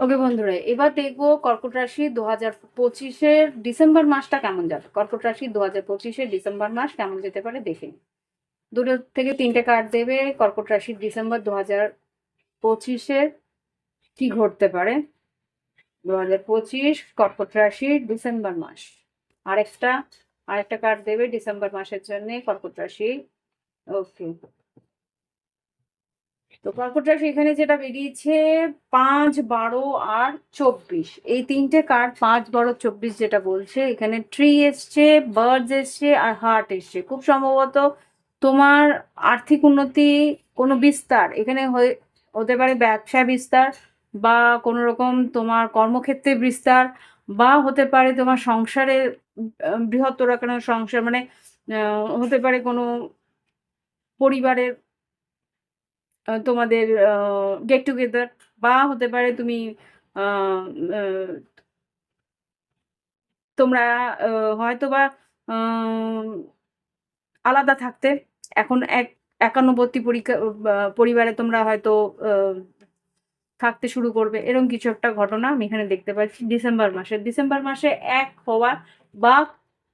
ওকে বন্ধুরা, এবার দেখব কর্কট রাশি দু হাজার পঁচিশের ডিসেম্বর মাসটা কেমন যাবে। কর্কট রাশি দু হাজার পঁচিশের ডিসেম্বর মাস কেমন যেতে পারে দেখে। দুটো থেকে তিনটে কার্ড দেবে, কর্কট রাশির ডিসেম্বর দু হাজার পঁচিশের কি ঘটতে পারে? দু হাজার পঁচিশ কর্কট রাশির ডিসেম্বর মাস। আরেকটা আরেকটা কার্ড দেবে ডিসেম্বর মাসের জন্য কর্কট রাশি। ওকে। তো কর্কট রাশি এখানে যেটা বেরিয়েছে পাঁচ, বারো, আর চব্বিশ। এই তিনটে কার্ড পাঁচ, বারো, চব্বিশ যেটা বলছে, এখানে ট্রি এসছে বার্ডস এসছে, আর হার্ট এসছে। খুব সম্ভবত তোমার আর্থিক উন্নতি কোনো বিস্তার, এখানে হয়ে, হতে পারে ব্যবসা বিস্তার বা কোনো রকম তোমার কর্মক্ষেত্রে বিস্তার বা হতে পারে তোমার সংসারে বৃহত্তর কোনো সংসার মানে হতে পারে কোনো পরিবারের তোমাদের গেট টুগেদার বা হতে পারে তুমি তোমরা হয়তো বা আলাদা থাকতে। এখন এক, একান্নবর্তী পরীক্ষা পরিবারে তোমরা হয়তো থাকতে শুরু করবে। এরকম কিছু একটা ঘটনা আমি এখানে দেখতে পাচ্ছি। ডিসেম্বর মাসে ডিসেম্বর মাসে এক হওয়া বা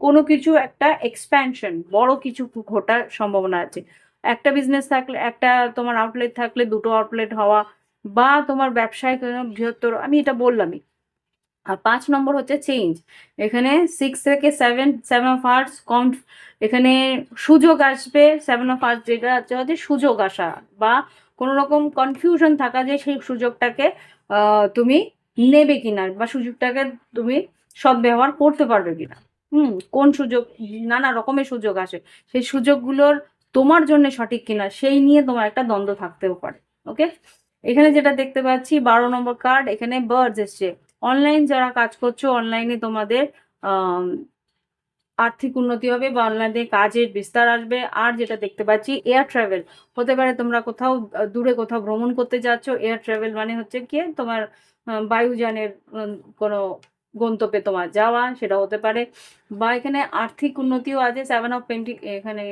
কোনো কিছু একটা এক্সপ্যানশন বড় কিছু ঘটার সম্ভাবনা আছে। একটা বিজনেস থাকলে, একটা তোমার আউটলেট থাকলে দুটো আউটলেট হওয়া বা তোমার ব্যবসায় বৃহত্তর, আমি এটা বললামই। আর পাঁচ নম্বর হচ্ছে চেঞ্জ এখানে সিক্স থেকে সেভেন সেভেন অফ আর্টস কম এখানে সুযোগ আসবে সেভেন অফ আর্টস যেটা হচ্ছে সুযোগ আসা বা কোনো রকম কনফিউশন থাকা যে সেই সুযোগটাকে তুমি নেবে কিনা বা সুযোগটাকে তুমি সদ্ব্যবহার করতে পারবে কিনা। হুম, কোন সুযোগ, নানা রকমের সুযোগ আসে। সেই সুযোগগুলোর তোমার জন্য সঠিক কিনা, সেই নিয়ে তোমার একটা দ্বন্দ্ব থাকতেও পারে ওকে এখানে যেটা দেখতে পাচ্ছি, বারো নম্বর কার্ড এখানে বার্ডস এসছে। অনলাইন যারা কাজ করছ অনলাইনে তোমাদের আর্থিক উন্নতি হবে বা অনলাইনে কাজের বিস্তার আসবে। আর যেটা দেখতে পাচ্ছি এয়ার ট্রাভেল হতে পারে তোমরা কোথাও, দূরে কোথাও ভ্রমণ করতে যাচ্ছ এয়ার ট্রাভেল মানে হচ্ছে কি তোমার বায়ুযানের কোনো গন্তব্যে তোমার যাওয়া, সেটা হতে পারে। বা এখানে আর্থিক উন্নতিও আছে সেভেন অফ পেন্টি এখানে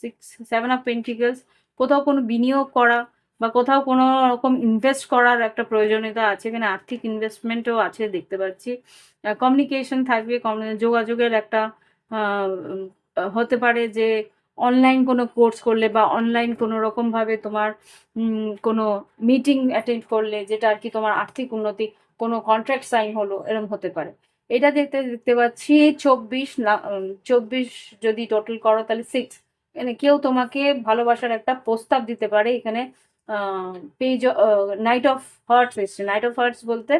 সিক্স সেভেন অফ পেন্টিকেলস কোথাও কোনো বিনিয়োগ করা বা কোথাও কোনো রকম ইনভেস্ট করার একটা প্রয়োজনীয়তা আছে। এখানে আর্থিক ইনভেস্টমেন্টও আছে, দেখতে পাচ্ছি। কমিউনিকেশন থাকবে যোগাযোগের একটা হতে পারে যে অনলাইন কোনো কোর্স করলে বা অনলাইন কোনো রকমভাবে তোমার কোনো মিটিং অ্যাটেন্ড করলে, যেটা আর কি তোমার আর্থিক উন্নতি কোনো কন্ট্রাক্ট সাইন হলো এরকম হতে পারে। এটা দেখতে দেখতে পাচ্ছি, চব্বিশ চব্বিশ যদি টোটাল করো তাহলে সিক্স এখানে কেউ তোমাকে ভালোবাসার একটা প্রস্তাব দিতে পারে এখানে পেজ নাইট অফ হার্টস এসছে। নাইট অফ হার্টস বলতে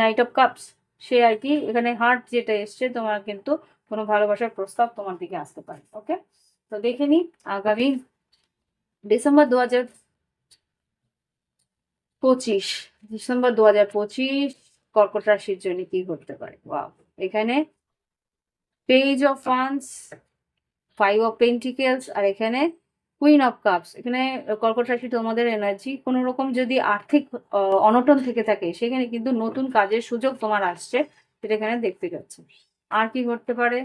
নাইট অফ কাপস সে আর কি, এখানে হার্ট যেটা এসছে, তোমার কিন্তু কোনো ভালোবাসার প্রস্তাব তোমার দিকে আসতে পারে ওকে তো দেখে নি, আগামী ডিসেম্বর দু হাজার পঁচিশ, ডিসেম্বর দু হাজার পঁচিশ কর্কট রাশির জন্য কি ঘটতে পারে? এখানে page of fans five of pentacles আর এখানে কুইন অফ কাপস এখানে কর্কট রাশি তোমাদের এনার্জি কোনো রকম যদি আর্থিক অনটন থেকে থাকে, সেখানে কিন্তু নতুন কাজের সুযোগ তোমার আসছে, সেটা এখানে দেখতে যাচ্ছে। আর কি ঘটতে পারে?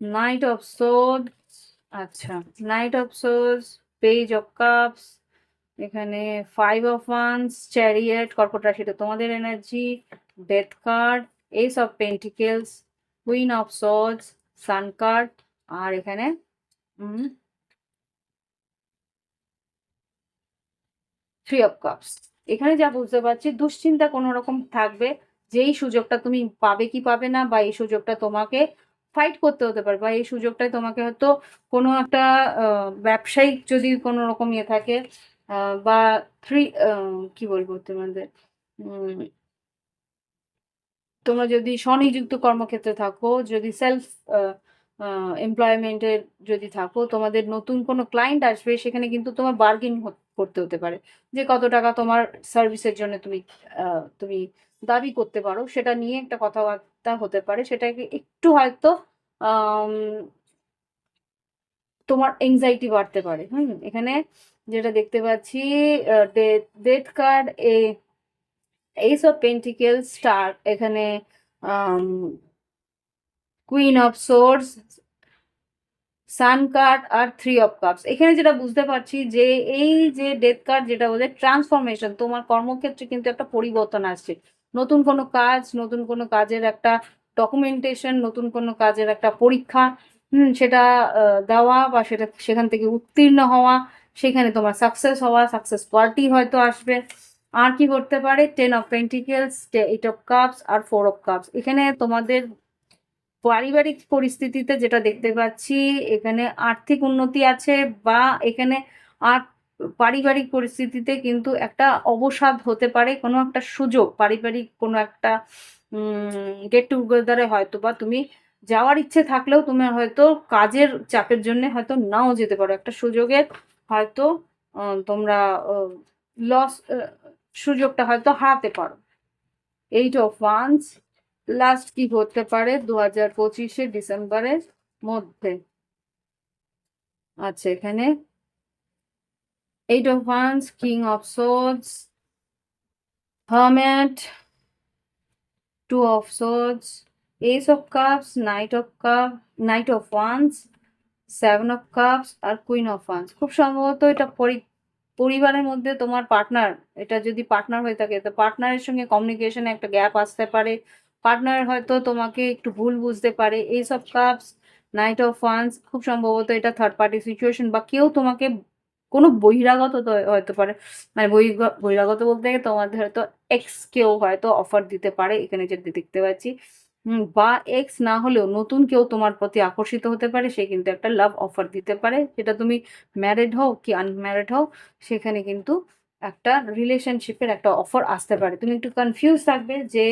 নাইট অফ সোড আচ্ছা নাইট অফ সোজ পেজ অফ কাপস এখানে ফাইভ অফ ওয়ান্স চ্যারিয়েট কর্কট রাশিটা তোমাদের energy death card ace of pentacles queen of সোজ sun card আর এখানে থ্রি অফ কাপস এখানে যা বুঝতে পারছি, দুশ্চিন্তা কোনো রকম থাকবে যে এই সুযোগটা তুমি পাবে কি পাবে না, বা এই সুযোগটা তোমাকে ফাইট করতে হতে পারে, বা এই সুযোগটায় তোমাকে হয়তো কোনো একটা ব্যবসায়িক যদি কোনো রকম ইয়ে থাকে বা থ্রি কি বলব তোমাদের? তোমরা যদি স্বনিযুক্ত কর্মক্ষেত্রে থাকো, যদি সেলফ এমপ্লয়মেন্টের যদি থাকো, তোমাদের নতুন কোনো ক্লায়েন্ট আসবে, সেখানে কিন্তু তোমার বার্গেন করতে হতে পারে। যে কত টাকা তোমার সার্ভিসের জন্য তুমি তুমি দাবি করতে পারো, সেটা নিয়ে একটা কথাবার্তা হতে পারে। সেটাকে একটু হয়তো তোমার এংজাইটি বাড়তে পারে। হুম, এখানে যেটা দেখতে পাচ্ছি death card, a ace of pentacle star, এখানে queen of swords, sun card R three of cups. এখানে যেটা বুঝতে পারছি যে এই যে ডেথ কার্ড যেটা বলে ট্রান্সফরমেশন, তোমার কর্মক্ষেত্রে কিন্তু একটা পরিবর্তন আসছে। নতুন কোনো কাজ, নতুন কোনো কাজের একটা ডকুমেন্টেশন, নতুন কোনো কাজের একটা পরীক্ষা, হুম, সেটা দেওয়া বা সেটা, সেখান থেকে উত্তীর্ণ হওয়া সেখানে তোমার সাকসেস হওয়া সাকসেস পার্টি হয়তো আসবে। আর কি করতে পারে? Ten of pentacles eight of cups R four of cups এখানে তোমাদের পারিবারিক পরিস্থিতিতে যেটা দেখতে পাচ্ছি, এখানে আর্থিক উন্নতি আছে বা এখানে আর পারিবারিক পরিস্থিতিতে কিন্তু একটা অবসাদ হতে পারে, কোনো একটা সুযোগ, পারিবারিক কোনো একটা গেট টুগেদারে হয়তো বা তুমি যাওয়ার ইচ্ছে থাকলেও তুমি হয়তো কাজের চাপের জন্য হয়তো নাও যেতে পারো। একটা সুযোগের হয়তো তোমরা লস সুযোগটা হয়তো হারাতে পারো। এইট অফ ওয়ান্স লাস্ট কি হতে পারে? দু হাজার পঁচিশে ডিসেম্বরের মধ্যে। আচ্ছা এখানে। Eight of wands king of swords hermit two of swords ace of cups knight of cup knight of wands seven of cups R queen of wands খুব সম্ভবত এটা পরি- পরিবারের মধ্যে তোমার পার্টনার এটা যদি পার্টনার হয়ে থাকে, তো পার্টনারের সঙ্গে কমিউনিকেশনে একটা গ্যাপ আসতে পারে। পার্টনার হয়তো তোমাকে একটু ভুল বুঝতে পারে। এই সব কাপস নাইট অফ ওয়ান্স খুব সম্ভবত এটা থার্ড পার্টি সিচুয়েশন বা কেউ তোমাকে কোনো বহিরাগত তো হতে পারে। মানে বহির্গ- বহিরাগত বলতে তোমাদের হয়তো এক্স কেউ হয়তো অফার দিতে পারে। এখানে যেটা দেখতে পাচ্ছি। বা এক্স না হলেও নতুন কেউ তোমার প্রতি আকর্ষিত হতে পারে, সে কিন্তু একটা লাভ অফার দিতে পারে। সেটা তুমি ম্যারিড হও কি আনম্যারিড হও, সেখানে কিন্তু একটা রিলেশনশিপের একটা অফার আসতে পারে। তুমি একটু কনফিউজ থাকবে যে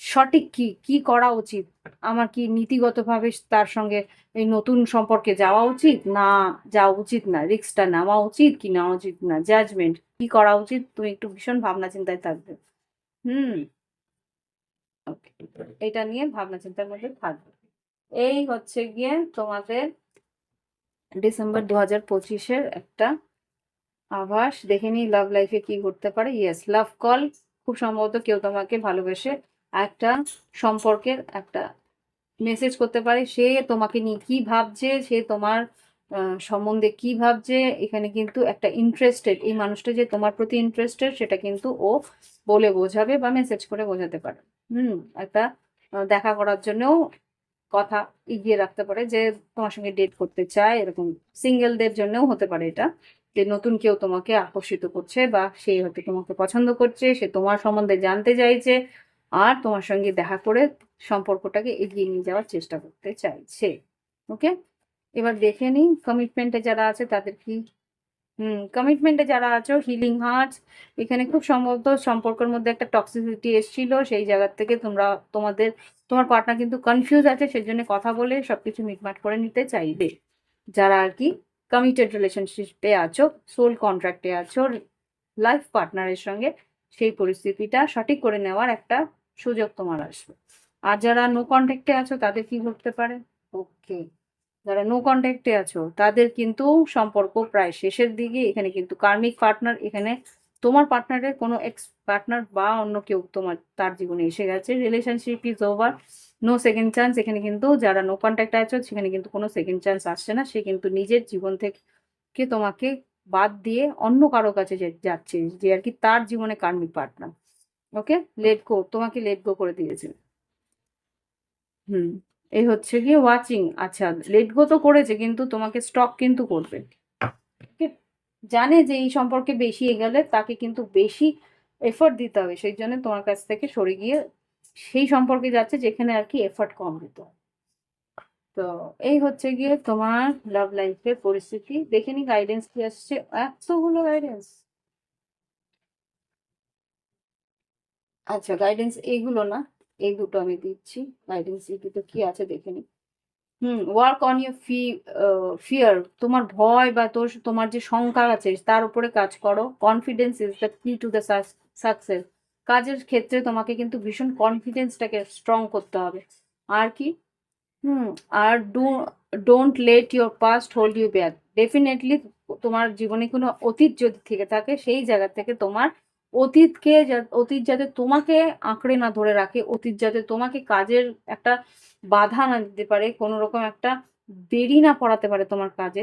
সঠিক কি কি করা উচিত? আমার কি নীতিগতভাবে তার সঙ্গে এই নতুন সম্পর্কে যাওয়া উচিত? না, যাওয়া উচিত না। রিস্কটা নেওয়া উচিত কি নেওয়া উচিত না? জাজমেন্ট কি করা উচিত? তুমি একটু ভীষণ ভাবনা চিন্তায় থাকবে। হুম। এটা নিয়ে ভাবনা চিন্তার মধ্যে থাকবে। এই হচ্ছে গিয়ে তোমাদের ডিসেম্বর দু হাজার পঁচিশের একটা আভাস। দেখে নিই লাভ লাইফে কি ঘটতে পারে। ইয়েস লাভ কল খুব সম্ভবত কেউ তোমাকে ভালোবেসে একটা সম্পর্কের একটা মেসেজ করতে পারে। সে তোমাকে নিয়ে কি ভাবছে? সে তোমার সম্বন্ধে কি ভাবছে? এখানে কিন্তু একটা ইন্টারেস্টেড এই মানুষটা যে তোমার প্রতি ইন্টারেস্টেড সেটা কিন্তু ও বলে বোঝাবে বা মেসেজ করে বোঝাতে পারে। হুম, একটা দেখা করার জন্যও কথা এগিয়ে রাখতে পারে যে তোমার সঙ্গে ডেট করতে চায়, এরকম সিঙ্গেলদের জন্যও হতে পারে এটা। যে নতুন কেউ তোমাকে আকর্ষিত করছে বা সে হয়তো তোমাকে পছন্দ করছে, সে তোমার সম্বন্ধে জানতে চাইছে আর তোমার সঙ্গে দেখা করে সম্পর্কটাকে এগিয়ে নিয়ে যাওয়ার চেষ্টা করতে চাইছে। ওকে এবার দেখে নিই কমিটমেন্টে যারা আছে তাদের কি হুম কমিটমেন্টে যারা আছো হিলিং হার্টস এখানে খুব সম্ভবত সম্পর্কের মধ্যে একটা টক্সিসিটি এসেছিল, সেই জায়গা থেকে তোমরা, তোমাদের, তোমার পার্টনার কিন্তু কনফিউজ আছে সেই জন্য কথা বলে সবকিছু মিটমাট করে নিতে চাইবে। যারা আর কি কমিটেড রিলেশনশিপে আছো সোল কন্ট্রাক্টে আছো লাইফ পার্টনারের সঙ্গে, সেই পরিস্থিতিটা সঠিক করে নেওয়ার একটা সুযোগ তোমার আসবে। আর যারা নো কন্ট্যাক্টে আছো, তাদের কি ঘটতে পারে? ওকে যারা নো কন্ট্যাক্টে আছো, তাদের কিন্তু সম্পর্ক প্রায় শেষের দিকে। এখানে কিন্তু কার্মিক পার্টনার এখানে তোমার পার্টনারের কোনো এক্স পার্টনার বা অন্য কেউ তোমার, তার জীবনে এসে গেছে। Relationship is over no second chance এখানে কিন্তু যারা নো কন্ট্যাক্টে আছো, সেখানে কিন্তু কোনো সেকেন্ড চান্স আসছে না। সে কিন্তু নিজের জীবন থেকে তোমাকে বাদ দিয়ে অন্য কারও কাছে যাচ্ছে, যে আর কি তার জীবনে কার্মিক পার্টনার ওকে লেট গো তোমাকে লেট গো করে দিয়েছে। হুম। এই হচ্ছে গিয়ে ওয়াচিং আচ্ছা লেট গো তো করেছে, কিন্তু তোমাকে স্টক কিন্তু করবে। জানে যে এই সম্পর্কে বেশি এগোলে তাকে কিন্তু বেশি এফর্ট দিতে হবে, সেই জন্য তোমার কাছ থেকে সরে গিয়ে সেই সম্পর্কে যাচ্ছে যেখানে আর কি এফর্ট কম দিতে তো এই হচ্ছে গিয়ে তোমার লাভ লাইফের পরিস্থিতি। দেখে নি গাইডেন্স কি আসছে। এতগুলো গাইডেন্স আচ্ছা গাইডেন্স এইগুলো না। এই দুটো আমি দিচ্ছি। গাইডেন্স দুটো কি আছে দেখে নি। হুম work on your fi fear তোমার ভয় বা তোর তোমার যে শঙ্কা আছে, তার উপরে কাজ করো। Confidence is the key to the success কাজের ক্ষেত্রে তোমাকে কিন্তু ভীষণ কনফিডেন্সটাকে স্ট্রং করতে হবে। আর কি? Hmm, R do don't let your past hold you back definitely তোমার জীবনে কোনো অতীত যদি থেকে থাকে, সেই জায়গা থেকে তোমার অতীতকে অতীত যাতে তোমাকে আঁকড়ে না ধরে রাখে, অতীত যাতে তোমাকে কাজের একটা বাধা না দিতে পারে কোনো রকম একটা দেরি না পড়াতে পারে তোমার কাজে,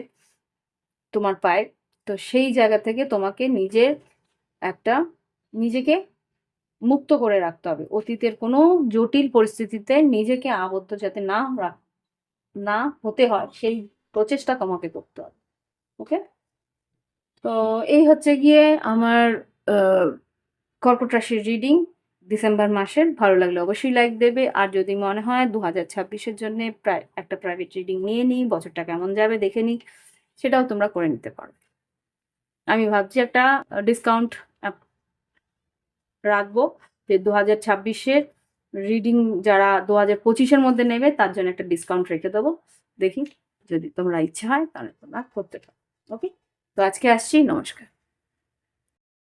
তোমার পায়ে, তো সেই জায়গা থেকে তোমাকে নিজের একটা নিজেকে মুক্ত করে রাখতে হবে। অতীতের কোনো জটিল পরিস্থিতিতে নিজেকে আবদ্ধ যাতে না না হতে হয়, সেই প্রচেষ্টা তোমাকে করতে হবে। ওকে তো এই হচ্ছে গিয়ে আমার কর্কট রাশির রিডিং ডিসেম্বর মাসের, ভালো লাগলে অবশ্যই লাইক দেবে। আর যদি মনে হয় দু হাজার ছাব্বিশের জন্য একটা প্রাইভেট রিডিং নিয়ে নিই, বছরটা কেমন যাবে দেখে নিই, সেটাও তোমরা করে নিতে পারো। আমি ভাবছি একটা ডিসকাউন্ট রাখব যে দু হাজার ছাব্বিশের রিডিং যারা দু হাজার পঁচিশের মধ্যে নেবে, তার জন্য একটা ডিসকাউন্ট রেখে দেবো। দেখি যদি তোমরা ইচ্ছে হয় তাহলে তোমরা করতে পারো। ওকে তো আজকে আসছি, নমস্কার।